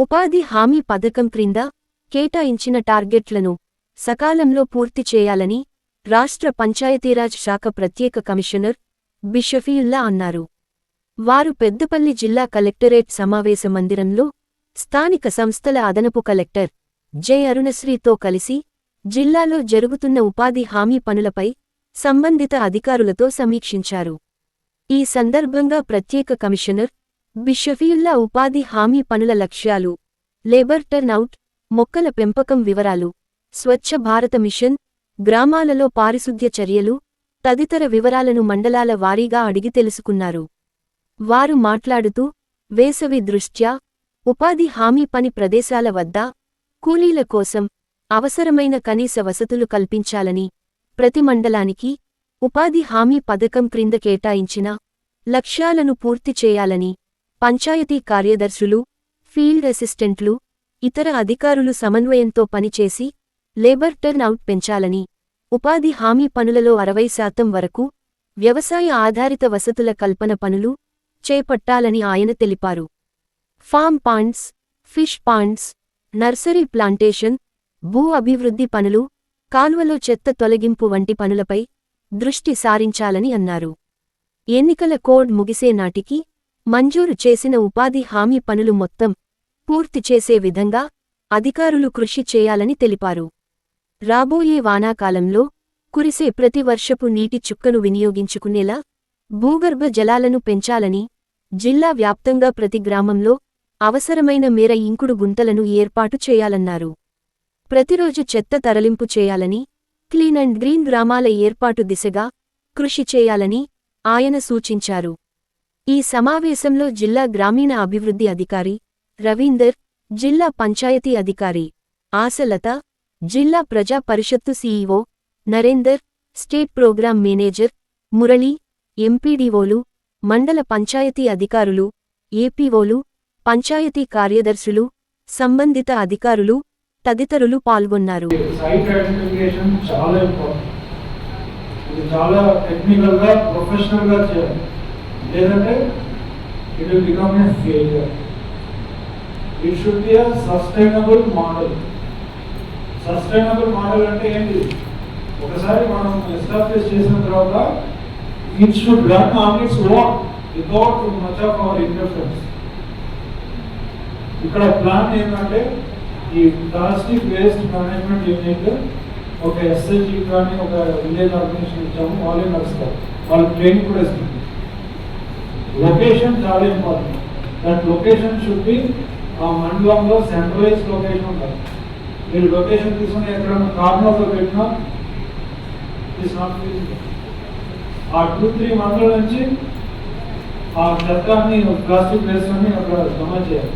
ఉపాధి హామీ పథకం క్రింద కేటాయించిన టార్గెట్లను సకాలంలో పూర్తి చేయాలని రాష్ట్ర పంచాయతీరాజ్ శాఖ ప్రత్యేక కమిషనర్ బిషఫీయుల్లా అన్నారు. వారు పెద్దపల్లి జిల్లా కలెక్టరేట్ సమావేశ మందిరంలో స్థానిక సంస్థల అదనపు కలెక్టర్ జె. అరుణశ్రీతో కలిసి జిల్లాలో జరుగుతున్న ఉపాధి హామీ పనులపై సంబంధిత అధికారులతో సమీక్షించారు. ఈ సందర్భంగా ప్రత్యేక కమిషనర్ బిషఫీయుల్లా ఉపాధి హామీ పనుల లక్ష్యాలు లేబర్ టర్నౌట్ మొక్కల పెంపకం వివరాలు స్వచ్ఛ భారత మిషన్ గ్రామాలలో పారిశుద్ధ్య చర్యలు తదితర వివరాలను మండలాల వారీగా అడిగి తెలుసుకున్నారు. వారు మాట్లాడుతూ వేసవి దృష్ట్యా ఉపాధి హామీ పని ప్రదేశాల వద్ద కూలీల కోసం అవసరమైన కనీస వసతులు కల్పించాలని ప్రతి మండలానికి ఉపాధి హామీ పథకం క్రింద కేటాయించిన లక్ష్యాలను పూర్తి చేయాలని పంచాయతీ కార్యదర్శులు ఫీల్డ్ అసిస్టెంట్లు ఇతర అధికారులు సమన్వయంతో పనిచేసి లేబర్ టర్న్ అవుట్ పెంచాలని ఉపాధి హామీ పనులలో అరవై శాతం వరకు వ్యవసాయ ఆధారిత వసతుల కల్పన పనులు చేపట్టాలని ఆయన తెలిపారు. Farm ponds fish ponds nursery plantation భూ అభివృద్ధి పనులు కాల్వలో చెత్త తొలగింపు వంటి పనులపై దృష్టి సారించాలని అన్నారు. ఎన్నికల కోడ్ ముగిసే నాటికి మంజూరు చేసిన ఉపాధి హామీ పనులు మొత్తం పూర్తి చేసే విధంగా అధికారులు కృషి చేయాలని తెలిపారు. రాబోయే వానాకాలంలో కురిసే ప్రతి వర్షపు నీటి చుక్కను వినియోగించుకునేలా భూగర్భ జలాలను పెంచాలని జిల్లా వ్యాప్తంగా ప్రతి గ్రామంలో అవసరమైన మేర ఇంకుడు గుంతలను ఏర్పాటు చేయాలన్నారు. ప్రతిరోజు చెత్త తరలింపు చేయాలని క్లీన్ అండ్ గ్రీన్ గ్రామాల ఏర్పాటు దిశగా కృషి చేయాలని ఆయన సూచించారు. ఈ సమావేశంలో జిల్లా గ్రామీణ అభివృద్ధి అధికారి రవీందర్ జిల్లా పంచాయతీ అధికారి ఆశలత జిల్లా ప్రజా పరిషత్తు CEO Narender state programme manager Murali ఎంపీడీఓలు మండల పంచాయతీ అధికారులు ఏపీఓలు పంచాయతీ కార్యదర్శులు సంబంధిత అధికారులు తదితరులు పాల్గొన్నారు. చాలా టెక్నికల్గా ప్రొఫెషనల్గా చేయాలి. లేదంటే it will become a failure it should be a sustainable model sustainable model అంటే ఏంటి? ఒకసారి మనం ఎస్టాబ్లిష్ చేసిన తర్వాత it should run on its own without much of our interference ఇక్కడ ప్లాన్ ఏంటంటే ఈ ప్లాస్టిక్ వేస్ట్ మేనేజ్మెంట్ యూనిట్ ఒక ఎస్ఎస్జి కానీ ఒక విలేజ్ ఆర్గనైజేషన్ ఇచ్చాము. వాళ్ళే నడుస్తారు వాళ్ళు ట్రైనింగ్ కూడా ఇస్తారు లొకేషన్ చాలా important that location should be ఆ మండలంలో సెంట్రలైజ్ లొకేషన్ ఉండాలి. మీరు లొకేషన్ తీసుకుని ఎక్కడైనా కార్నర్లో పెట్టినా ఇట్స్ నాట్ ఫీజిబుల్ ఆ టూ త్రీ మండల నుంచి ఆ చెత్తాన్ని ప్లాస్టిక్ వేస్ట్ అని అక్కడ జమ చేయాలి.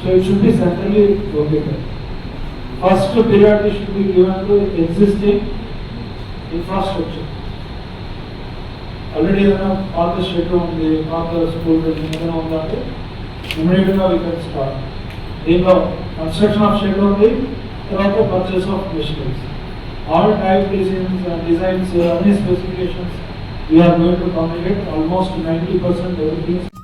So it should be centrally located first priority should be given to existing infrastructure already ఏదైనా పాత షెడ్ ఉంది పాత స్కూల్ బిల్డింగ్ ఏదైనా ఉందంటే ఇమీడియట్గా వీ కెన్ స్టార్ట్ దీంట్లో కన్స్ట్రక్షన్ ఆఫ్ షెడ్ ఉంది తర్వాత purchase of machineries all type designs designs అన్ని specifications we are going to communicate almost ninety percent everything